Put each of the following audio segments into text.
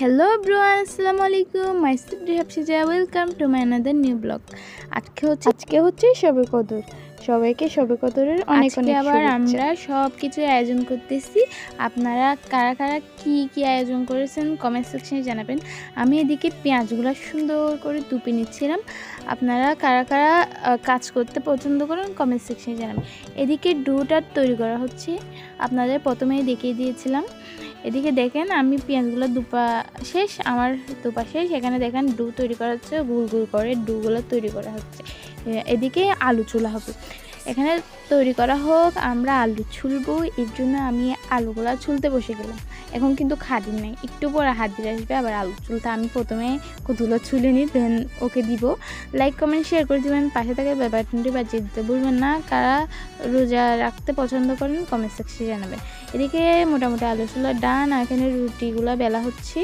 Hello ব্রোয়ান আসসালামু আলাইকুম my study Hafsiza welcome to my another new blog আজকে হচ্ছে আজকে হচ্ছে সবে কদর। সবাইকে সবে কদরের অনেক অনেক আবার আমরা আমরা সব কিছু আয়োজন করতেছি। আপনারা কারা কারা কি কি আয়োজন করেছেন কমেন্ট সেকশনে জানাবেন। আমি এদিকে পেঁয়াজগুলো সুন্দর করে তুপে নিচ্ছিলাম। আপনারা কারা কারা কাজ করতে পছন্দ করেন কমেন্ট সেকশনে জানাবেন। এদিকে ডুটা তৈরি করা হচ্ছে। আপনাদের প্রথমেই দেখিয়ে দিয়েছিলাম। এদিকে দেখেন আমি পেঁয়াজগুলো দুপা শেষ, আমার দুপা শেষ। এখানে দেখেন ডু তৈরি করা হচ্ছে, গুল গুল করে ডুগুলো তৈরি করা হচ্ছে। এদিকে আলু চুলা হবে। এখানে তৈরি করা হোক, আমরা আলু ছুলবো, এর জন্য আমি আলুগুলো ছুলতে বসে গেলাম। এখন কিন্তু খাদির নেই। একটু পরে হাজির আসবে আবার আলু চুলতে আমি প্রথমে কতগুলো ছুলে নিই দেন ওকে দিব। লাইক কমেন্ট শেয়ার করে দিবেন। পাশে থাকা ব্যাপারটি বাজিয়ে দিতে ভুলবেন না। কারা রোজা রাখতে পছন্দ করেন কমেন্ট সেকশনে জানাবেন। এদিকে মোটামুটি আলু চুলা ডান আর এখানে রুটিগুলো বেলা হচ্ছে।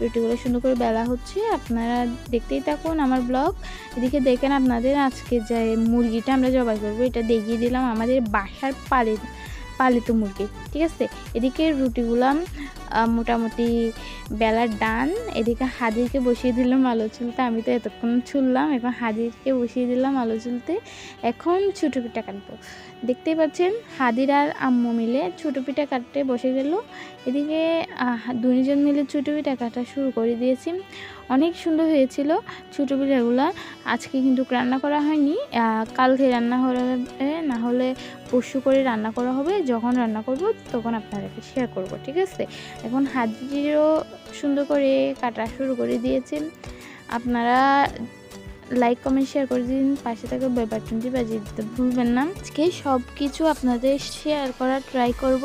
রুটিগুলো সুন্দর করে বেলা হচ্ছে। আপনারা দেখতেই থাকুন আমার ব্লগ এদিকে দেখেন আপনাদের আজকে যে মুরগিটা আমরা জবাই করব, এটা দেখিয়ে দিলাম আমাদের বাসার পালিত পালিত মুরগি, ঠিক আছে? এদিকে রুটিগুলো মোটামুটি বেলার ডান, এদিকে হাদিরকে বসিয়ে দিলাম আলো চুলতে, আমি তো এতক্ষণ ছুললাম এখন হাদিরকে বসিয়ে দিলাম আলো চুলতে। এখন ছোটো পিঠা কাটবো। দেখতেই পাচ্ছেন হাদির আর আম্মু মিলে ছোটো পিঠা কাটতে বসে গেল। এদিকে দুজন মিলে ছোটো পিঠা কাটা শুরু করে দিয়েছি। অনেক সুন্দর হয়েছিল ছোটো পিঠাগুলো। আজকে কিন্তু রান্না করা হয়নি। কালকে রান্না হবে না হলে পরশু করে রান্না করা হবে। যখন রান্না করব, তখন আপনাদেরকে শেয়ার করব, ঠিক আছে? এখন হাজিরও সুন্দর করে কাটা শুরু করে দিয়েছেন। আপনারা লাইক কমেন্ট শেয়ার করে দিন। পাশে থাকা ব্যাপারটি বাজিয়ে দিতে ভুলবেন না। আজকে সব কিছু আপনাদের শেয়ার করার ট্রাই করব।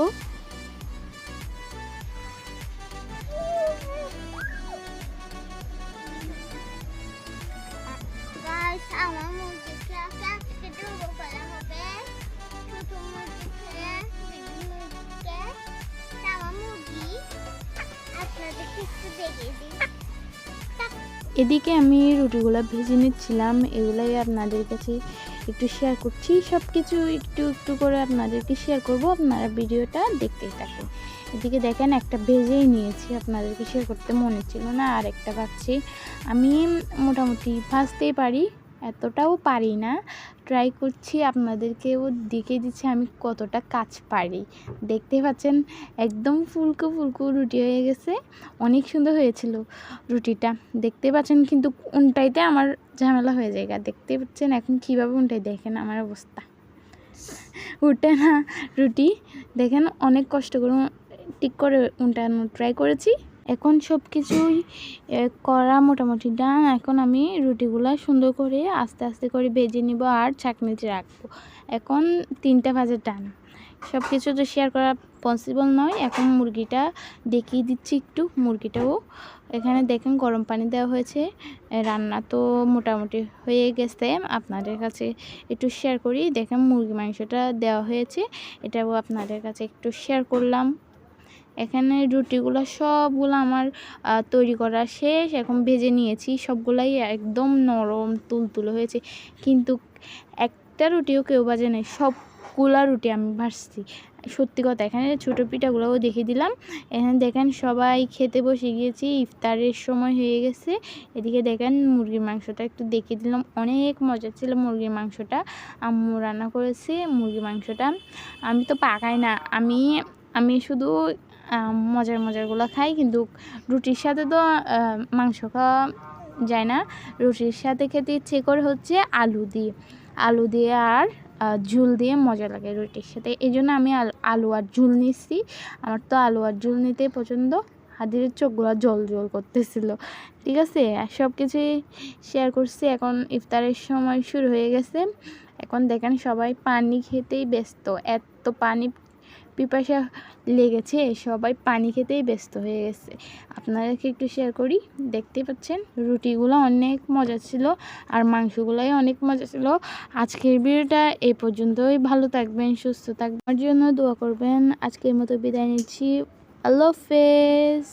আমার এদিকে আমি রুটিগুলো ভেজে নিচ্ছিলাম, এগুলাই আপনাদের কাছে একটু শেয়ার করছি। সব কিছু একটু একটু করে আপনাদেরকে শেয়ার করব, আপনারা ভিডিওটা দেখতেই থাকুন। এদিকে দেখেন, একটা ভেজেই নিয়েছি, আপনাদেরকে শেয়ার করতে মনে ছিল না আর একটা ভাবছি। আমি মোটামুটি ভাজতেই পারি এতটাও পারি না। ট্রাই করছি, আপনাদেরকেও দেখিয়ে দিচ্ছি আমি কতটা কাজ পারি। দেখতে পাচ্ছেন, একদম ফুলকো ফুলকো রুটি হয়ে গেছে। অনেক সুন্দর হয়েছিল রুটিটা। দেখতে পাচ্ছেন কিন্তু উনটাইতে আমার ঝামেলা হয়ে যায় দেখতে পাচ্ছেন এখন কীভাবে উনটাই দেখেন আমার অবস্থা। উঠে না রুটি। দেখেন অনেক কষ্ট করে ঠিক করে উল্টানো ট্রাই করেছি। এখন সব কিছুই করা মোটামুটি ডান এখন আমি রুটিগুলা সুন্দর করে আস্তে আস্তে করে ভেজে নিব আর চাকনিতে রাখব। এখন তিনটা ভাজে ডান সব কিছু তো শেয়ার করা পসিবল নয়। এখন মুরগিটা দেখিয়ে দিচ্ছি একটু। মুরগিটাও এখানে দেখেন গরম পানি দেওয়া হয়েছে। রান্না তো মোটামুটি হয়ে গেছে। আপনাদের কাছে একটু শেয়ার করি। দেখেন মুরগি মাংসটা দেওয়া হয়েছে। এটাও আপনাদের কাছে একটু শেয়ার করলাম। এখানে রুটিগুলো সবগুলো আমার তৈরি করা শেষ। এখন ভেজে নিয়েছি। সবগুলাই একদম নরম তুলতুলো হয়েছে। কিন্তু একটা রুটিও কেউ বাজে নেই। সবগুলা রুটি আমি ভাজছি। সত্যি কথা, এখানে ছোটো পিঠাগুলোও দেখিয়ে দিলাম। এখানে দেখেন সবাই খেতে বসে গিয়েছি। ইফতারের সময় হয়ে গেছে। এদিকে দেখেন মুরগির মাংসটা একটু দেখিয়ে দিলাম। অনেক মজা ছিল মুরগির মাংসটা। আম্মু রান্না করেছে মুরগির মাংসটা। আমি তো পাকাই না। আমি আমি শুধু মজার মজারগুলো খাই, কিন্তু রুটির সাথে তো মাংস খাওয়া যায় না। রুটির সাথে খেতে ইচ্ছে করে হচ্ছে আলু দিয়ে। আলু দিয়ে আর ঝুল দিয়ে মজা লাগে রুটির সাথে। এই জন্য আমি আল- আর ঝুল নিচ্ছি আমার তো আলু আর ঝুল নিতে পছন্দ। হাতের চোখগুলো জল জল করতেছিল। ঠিক আছে সব কিছুই শেয়ার করছি। এখন ইফতারের সময় শুরু হয়ে গেছে। এখন দেখেন সবাই পানি খেতেই ব্যস্ত। এত পানি পিপাসা লেগেছে, সবাই পানি খেতেই ব্যস্ত হয়ে গেছে। আপনাদেরকে একটু শেয়ার করি। দেখতে পাচ্ছেন, রুটিগুলো অনেক মজা ছিল আর মাংসগুলোই অনেক মজা ছিল। আজকের ভিডিওটা এই পর্যন্তই। ভালো থাকবেন, সুস্থ থাকবেন। আমার জন্য দোয়া করবেন। আজকের মতো বিদায় নিচ্ছি। আল্লাহ হাফেজ।